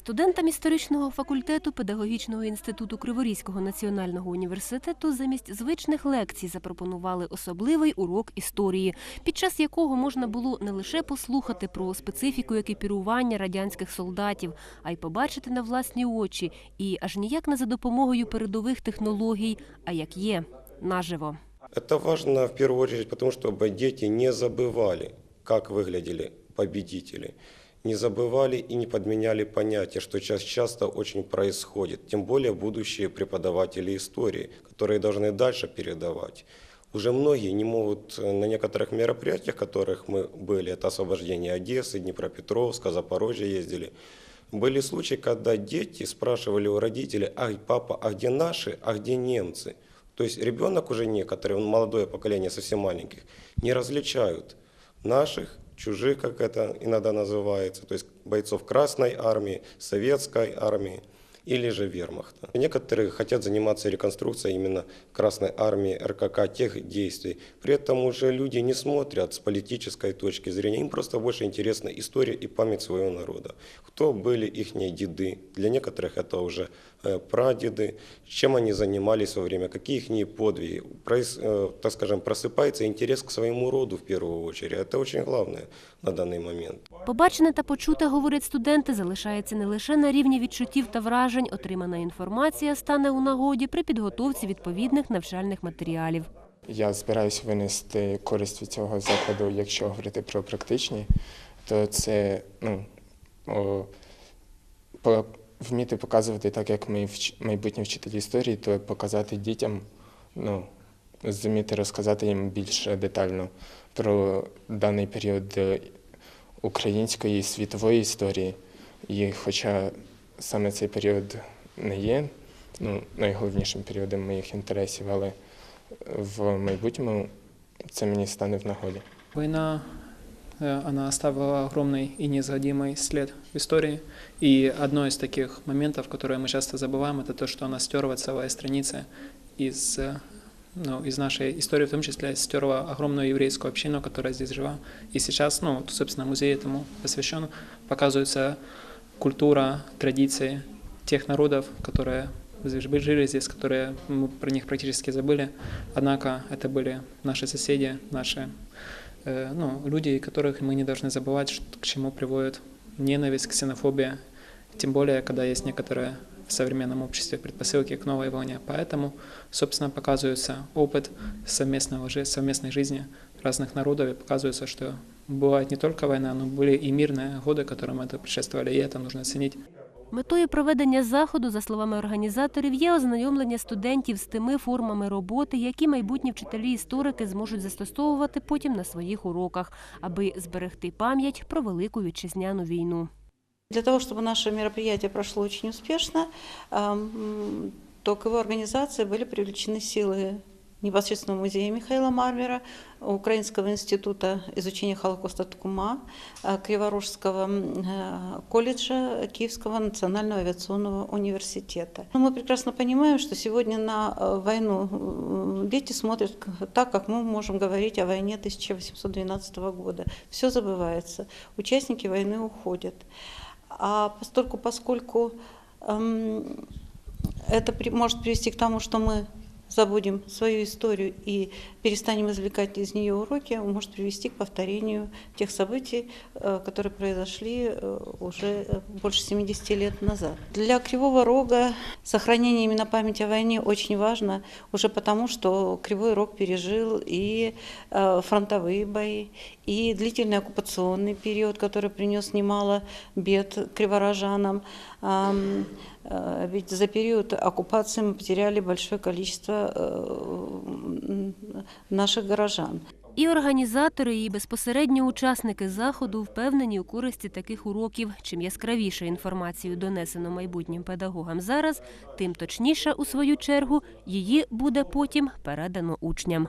Студентам історичного факультету Педагогічного інституту Криворізького національного університету замість звичних лекцій запропонували особливий урок історії, під час якого можна було не лише послухати про специфіку екіпірування радянських солдатів, а й побачити на власні очі, і аж ніяк не за допомогою передових технологій, а як є наживо. Это важно в первую очередь потому, чтобы дети не забывали, как выглядели победители. Не забывали и не подменяли понятия, что сейчас часто очень происходит. Тем более будущие преподаватели истории, которые должны дальше передавать. Уже многие не могут э, на некоторых мероприятиях, которых мы были, это освобождение Одессы, Днепропетровска, Запорожья ездили, были случаи, когда дети спрашивали у родителей, ай, папа, а где наши, а где немцы? То есть ребенок уже некоторые, он молодое поколение, совсем маленьких, не различают наших, чужих, как это иногда называется, то есть бойцов Красной армии, Советской армии или же вермахта. Некоторые хотят заниматься реконструкцией именно Красной армии, РКК, тех действий. При этом уже люди не смотрят с политической точки зрения, им просто больше интересна история и память своего народа. Кто были их деды, для некоторых это уже э, прадеды, чем они занимались во время, какие их подвиги. Проис- э, так скажем, просыпается интерес к своему роду в первую очередь. Это очень главное на данный момент. Побачене та почуте, говорять студенти, залишається не лише на рівні відчуттів та вражень. Отримана інформація стане у нагоді при підготовці відповідних навчальних матеріалів. Я збираюся винести користь від цього закладу, якщо говорити про практичні, то це ну, о, вміти показувати так, як ми майбутні вчителі історії, то показати дітям, ну, зуміти розказати їм більш детально про даний період української і світової історії. І хоча саме цей період не є ну, найголовнішим періодом моїх інтересів, але в майбутньому це мені стане в нагоді. Война, э, она оставила огромный и неизгладимый след в истории. И одно из таких моментов, которые мы часто забываем, это то, что она стерла целые страницы из, э, ну, из нашей истории, в том числе стерла огромную еврейскую общину, которая здесь жила. И сейчас, ну, собственно, музей этому посвящен, показывается культура, традиции тех народов, которые жили здесь, которые мы про них практически забыли. Однако это были наши соседи, наши э, ну, люди, которых мы не должны забывать, ш- к чему приводит ненависть, ксенофобия, тем более, когда есть некоторые в современном обществе предпосылки к новой волне. Поэтому, собственно, показывается опыт совместного, жи- совместной жизни разных народов и показывается, что бывает не только война, но были и мирные годы, которым это предшествовали, и это нужно ценить. Метою проведення заходу, за словами організаторів, є ознайомлення студентів з тими формами роботи, які майбутні вчителі-історики зможуть застосовувати потім на своїх уроках, аби зберегти пам'ять про велику вітчизняну війну. Для того, чтобы наше мероприятие прошло очень успешно, ам, то к его организации были привлечены силы непосредственно музея Михаила Мармера, Украинского института изучения Холокоста Ткума, Криворожского м, э, колледжа Киевского национального авиационного университета. Но мы прекрасно понимаем, что сегодня на э, войну дети смотрят так, как мы можем говорить о войне 1812 года. Все забывается, участники войны уходят. А постольку, поскольку эм, это при- может привести к тому, что мы забудем свою историю и перестанем извлекать из нее уроки, может привести к повторению тех событий, э, которые произошли э, уже э, больше 70 лет назад. Для Кривого Рога сохранение именно памяти о войне очень важно, уже потому, что Кривой Рог пережил и фронтовые бои, и длительный оккупационный период, который принес немало бед криворожанам. Ам, э, Ведь за период оккупации мы потеряли большое количество э, м, наших горожан. І організатори, і безпосередньо учасники заходу впевнені у користі таких уроків. Чим яскравіше інформацію донесено майбутнім педагогам зараз, тим точніше, у свою чергу, її буде потім передано учням.